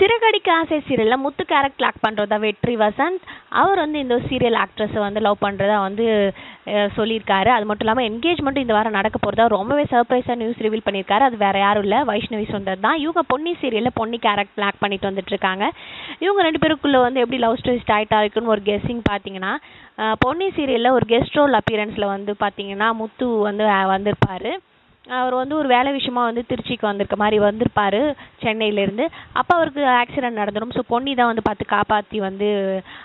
சிறகடிக்க ஆசை சீரியலில் முத்து character act பண்ணுறதா வெற்றி வசந்த். அவர் வந்து இந்த சீரியல் ஆக்ட்ரஸை வந்து லவ் பண்ணுறதா வந்து சொல்லியிருக்காரு. அது மட்டும் இல்லாமல் என்கேஜ்மெண்ட் இந்த வாரம் நடக்க போகிறதா ரொம்பவே சர்ப்ரைஸாக நியூஸ் ரிவீல் பண்ணியிருக்காரு. அது வேறு யாரும் இல்லை. வைஷ்ணவி சுந்தர் தான். இவங்க பொன்னி சீரியலில் பொன்னி கேரக்டர் ஆக்ட் பண்ணிட்டு வந்துட்டுருக்காங்க. இவங்க ரெண்டு பேருக்குள்ளே வந்து எப்படி லவ் ஸ்டோரி ஸ்டார்ட் ஆகிருக்குன்னு ஒரு கெஸ்ஸிங் பார்த்தீங்கன்னா பொன்னி சீரியலில் ஒரு கெஸ்ட் ரோல் அப்பியரன்ஸில் வந்து பார்த்தீங்கன்னா முத்து வந்து வந்திருப்பார். அவர் வந்து ஒரு வேலை விஷயமா வந்து திருச்சிக்கு வந்திருக்க மாதிரி வந்திருப்பாரு சென்னையிலேருந்து. அப்போ அவருக்கு ஆக்சிடென்ட் நடந்துடும் ஸோ பொன்னி தான் வந்து பார்த்து காப்பாற்றி வந்து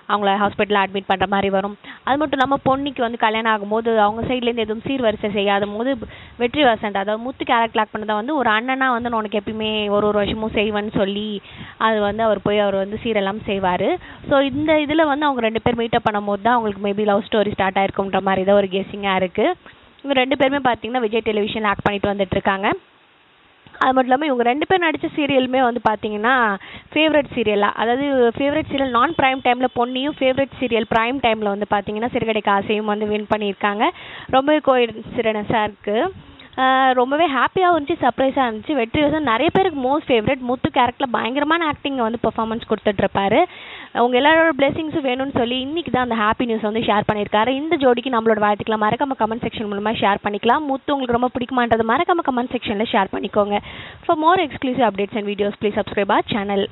அவங்கள ஹாஸ்பிட்டலில் அட்மிட் பண்ணுற மாதிரி வரும். அது மட்டும் இல்லாமல் பொன்னிக்கு வந்து கல்யாணம் ஆகும்போது அவங்க சைட்லேருந்து எதுவும் சீர்வரிசை செய்யாத போது வெற்றி வசந்த் அதாவது முத்து கேரக்டர் ஆக்ட் பண்ணதை வந்து ஒரு அண்ணனாக வந்து நான் உனக்கு எப்பயுமே ஒரு ஒரு வருஷமும் செய்வேன்னு சொல்லி அது வந்து அவர் போய் அவர் வந்து சீரெல்லாம் செய்வார். ஸோ இந்த இதில் வந்து அவங்க ரெண்டு பேர் மீட்டப் பண்ணும்போது தான் அவங்களுக்கு மேபி லவ் ஸ்டோரி ஸ்டார்ட் ஆயிருக்குன்ற மாதிரி தான் ஒரு கெஸ்ஸிங்காக இருக்குது இவங்க ரெண்டு பேருமே பார்த்தீங்கன்னா விஜய் டெலிவிஷனில் ஆக்ட் பண்ணிட்டு வந்துட்டு இருக்காங்க அது மட்டும் இல்லாமல் இவங்க ரெண்டு பேர் நடித்த சீரியலுமே வந்து பார்த்தீங்கன்னா ஃபேவரட் சீரியலாக அதாவது ஃபேவரட் சீரியல் நான் ப்ரைம் டைமில் பொன்னியும் ஃபேவரட் சீரியல் ப்ரைம் டைமில் வந்து பார்த்தீங்கன்னா சிறுகடைக்கு ஆசையும் வந்து வின் பண்ணியிருக்காங்க. ரொம்பவே கோயின்சிடன்ஸாக இருக்குது ரொம்பவே ஹாப்பியாகவும் இருந்துச்சு சர்ப்ரைஸாக இருந்துச்சு. வெற்றி வந்து நிறைய பேருக்கு மோஸ்ட் ஃபேவரட் முத்து கேரக்டரில் பயங்கரமான ஆக்டிங்கை வந்து பெர்ஃபார்மன்ஸ் கொடுத்துட்ருப்பாரு அவங்க எல்லாரோட பிளெஸிங்ஸும் வேணும்னு சொல்லி இன்றைக்கி தான் அந்த ஹாப்பி நியூஸ் வந்து ஷேர் பண்ணியிருக்காரு. இந்த ஜோடிக்கு நம்மளோட வாழ்த்துக்களை மறக்காம கமெண்ட் செக்ஷன் மூலமாக ஷேர் பண்ணிக்கலாம். முத்து உங்களுக்கு ரொம்ப பிடிக்குமான்றது மறக்காம கமெண்ட் செக்ஷனில் ஷேர் பண்ணிக்கோங்க. For more exclusive updates and videos please subscribe our channel